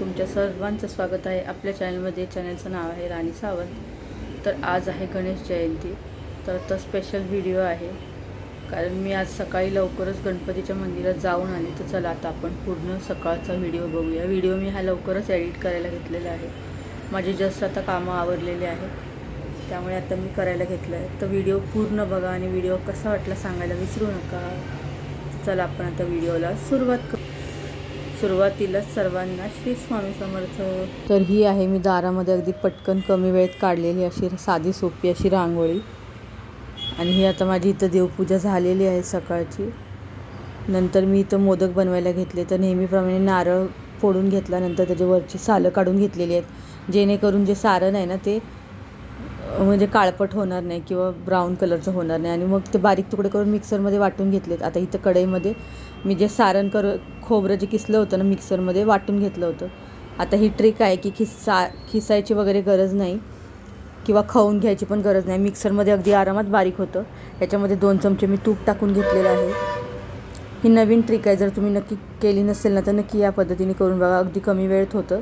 तुमच्या सर्वांचं स्वागत आहे आपल्या चॅनलमध्ये चॅनलचं नाव आहे राणी सावंत. तर आज आहे गणेश जयंती. तर तो स्पेशल व्हिडिओ आहे. कारण मी आज सकाळी लवकरच गणपतीच्या मंदिरात जाऊन आले. तर चला आता आपण पूर्ण सकाळचा व्हिडिओ बघूया. व्हिडिओ मी हा लवकरच एडिट करायला घेतलेला आहे. माझे जस्ट आता कामं आवरलेले आहेत. त्यामुळे आता मी करायला घेतलं आहे तर व्हिडिओ पूर्ण बघा आणि व्हिडिओ कसा वाटला सांगायला विसरू नका. चला आपण आता व्हिडिओला सुरुवात करू. सुरुवातीला सर्वांना श्री स्वामी समर्थ. तर ही आहे मी दारामध्ये अगदी पटकन कमी वेळेत काढलेली अशी साधी सोपी अशी रांगोळी. आणि ही आता माझी इथं देवपूजा झालेली आहे सकाळची. नंतर मी इथं मोदक बनवायला घेतले. तर नेहमीप्रमाणे नारळ फोडून घेतला नंतर त्याच्यावरची सालं काढून घेतलेली आहेत. जेणेकरून जे सारण आहे ना ते म्हणजे काळपट होणार नाही किंवा ब्राऊन कलरचं होणार नाही. आणि मग ते बारीक तुकडे करून मिक्सरमध्ये वाटून घेतलेत. आता इथं कढईमध्ये मी जे सारण कर खोबरं जे किसलं होतं ना मिक्सरमध्ये वाटून घेतलं होतं. आता ही ट्रिक आहे की खिसा खिसायची वगैरे गरज नाही किंवा खाऊन घ्यायची पण गरज नाही. मिक्सरमध्ये अगदी आरामात बारीक होतं. याच्यामध्ये दोन चमचे मी तूप टाकून घेतलेलं आहे. ही नवीन ट्रिक आहे. जर तुम्ही नक्की केली नसेल ना तर नक्की या पद्धतीने करून बघा. अगदी कमी वेळेत होतं.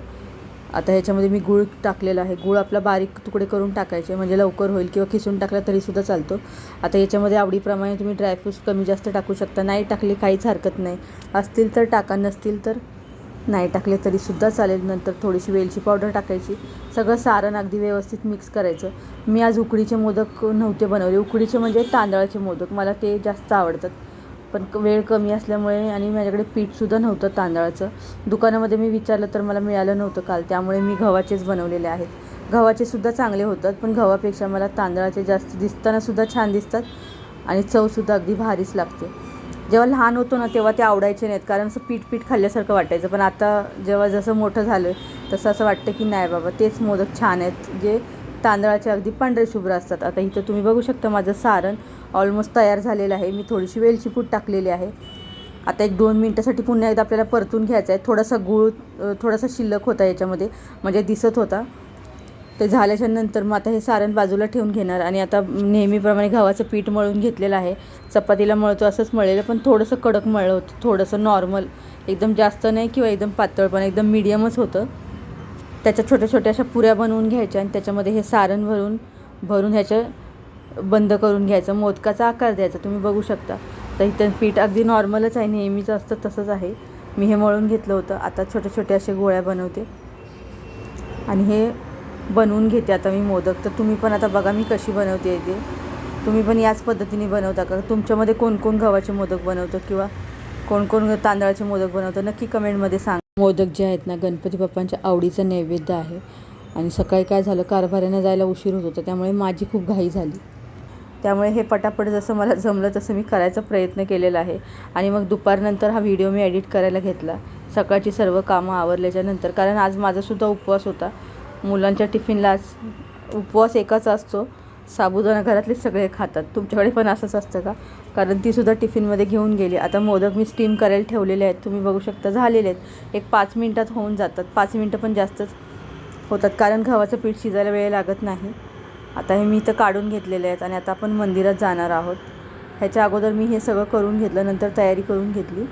आता ह्याच्यामध्ये मी गूळ टाकलेला आहे. गूळ आपला बारीक तुकडे करून टाकायचे. म्हणजे लवकर होईल किंवा खिसून टाकला तरीसुद्धा चालतो. आता याच्यामध्ये आवडीप्रमाणे तुम्ही ड्रायफ्रूट्स कमी जास्त टाकू शकता. नाही टाकले काहीच हरकत नाही. असतील तर टाका. नसतील तर नाही टाकले तरीसुद्धा चालेल. नंतर थोडीशी वेलची पावडर टाकायची. सगळं सारण अगदी व्यवस्थित मिक्स करायचं. मी आज उकडीचे मोदक नव्हते बनवले. उकडीचे म्हणजे तांदळाचे मोदक. मला ते जास्त आवडतात. पण क- वेळ कमी असल्यामुळे आणि माझ्याकडे पीठसुद्धा नव्हतं तांदळाचं. दुकानामध्ये मी विचारलं तर मला मिळालं नव्हतं काल त्यामुळे मी गव्हाचेच बनवलेले आहेत. गव्हाचेसुद्धा चांगले होतात पण गव्हापेक्षा मला तांदळाचे जास्त दिसतानासुद्धा छान दिसतात आणि चवसुद्धा अगदी भारीच लागते. जेव्हा लहान होतो ना तेव्हा ते आवडायचे नाहीत कारण असं पीठ पीठ खाल्ल्यासारखं वाटायचं. पण आता जेव्हा जसं मोठं झालं तसं असं वाटतं की नाही बाबा तेच मोदक छान आहेत जे तांदळाचे अगदी पांढरे शुभ्र असतात. आता इथं तुम्ही बघू शकता माझं सारण ऑलमोस्ट तयार झालेलं आहे. मी थोडीशी वेलची पूड टाकलेली आहे. आता एक दोन मिनटासाठी पुन्हा एकदा आपल्याला परतून घ्यायचं आहे. थोडासा गूळ थोडासा शिल्लक होता याच्यामध्ये. म्हणजे दिसत होता. ते झाल्याच्यानंतर मग आता हे सारण बाजूला ठेवून घेणार. आणि आता नेहमीप्रमाणे गव्हाचं पीठ मळून घेतलेलं आहे. चपातीला मळतो असंच मळलेलं पण थोडंसं कडक मळलं होतं. थोडंसं नॉर्मल एकदम जास्त नाही किंवा एकदम पातळ पण एकदम मीडियमच होतं. त्याच्या छोट्या छोट्या अशा पुऱ्या बनवून घ्यायच्या आणि त्याच्यामध्ये हे सारण भरून भरून ह्याच्या बंद करून घ्यायचं. मोदकाचा आकार द्यायचा तुम्ही बघू शकता. तर इथं पीठ अगदी नॉर्मलच आहे नेहमीचं असतं तसंच आहे. मी हे मळून घेतलं होतं. आता छोटे छोटे असे गोळ्या बनवते. आणि हे बनवून घेते आता मी मोदक. तर तुम्ही पण आता बघा मी कशी बनवते ते तुम्ही पण याच पद्धतीने बनवता का? तुमच्यामध्ये कोण कोण गव्हाचे मोदक बनवतं किंवा कोण कोण तांदळाचे मोदक बनवतं? नक्की कमेंटमध्ये सांग. मोदक जे आहेत ना गणपती बाप्पांच्या आवडीचं नैवेद्य आहे. आणि सकाळी काय झालं कारभाऱ्यानं जायला उशीर होत होता त्यामुळे माझी खूप घाई झाली. त्यामुळे हे पटापट जसं मला जमलं तसं मी करायचा प्रयत्न केलेला आहे. आणि मग दुपारनंतर हा व्हिडिओ मी एडिट करायला घेतला. सकाळची सर्व कामं आवरल्याच्यानंतर कारण आज माझासुद्धा उपवास होता. मुलांच्या टिफिनला आज उपवास एकाच असतो. साबुदाणा घरातले सगळे खातात. तुमच्याकडे पण असंच असतं का? कारण तीसुद्धा टिफिनमध्ये घेऊन गेली. आता मोदक मी स्टीम करायला ठेवलेले आहेत. तुम्ही बघू शकता झालेले आहेत. एक पाच मिनटात होऊन जातात. पाच मिनटं पण जास्तच होतात. कारण गव्हाचं पीठ शिजायला वेळ लागत नाही. आता हे मी इथं काढून घेतलेले आहेत आणि आता आपण मंदिरात जाणार आहोत. ह्याच्या अगोदर मी हे सगळं करून घेतलं. नंतर तयारी करून घेतली.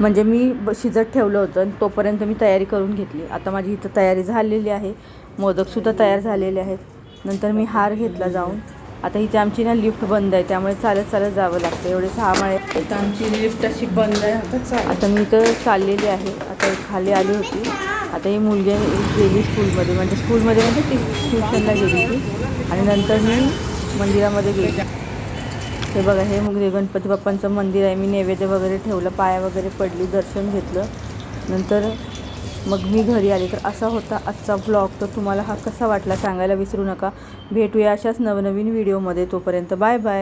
म्हणजे मी ब शिजत ठेवलं होतं आणि तोपर्यंत मी तयारी करून घेतली. आता माझी इथं तयारी झालेली आहे. मोदकसुद्धा तयार झालेले आहेत. नंतर मी हार घेतला जाऊन. आता इथे आमची ना लिफ्ट बंद आहे त्यामुळे चालत चालत जावं लागतं. एवढे सहा माळे आहेत. आमची लिफ्ट अशी बंद आहे आता आता मी इथं चाललेली आहे. आता खाली आली होती. आता ही मुलगी गेली स्कूलमध्ये. म्हणजे स्कूलमध्ये म्हणजे ती ट्युशनला गेली ती आणि नंतर मी मंदिरामध्ये गेली. हे बघा हे मग गणपती बाप्पांचं मंदिर आहे. मी नैवेद्य वगैरे ठेवलं पाया वगैरे पडली दर्शन घेतलं. नंतर मग मी घरी आले. तर असा होता आजचा ब्लॉग तर तुम्हाला हा कसा वाटला सांगायला विसरू नका. भेटूया अशाच नवनवीन व्हिडिओमध्ये तोपर्यंत बाय बाय.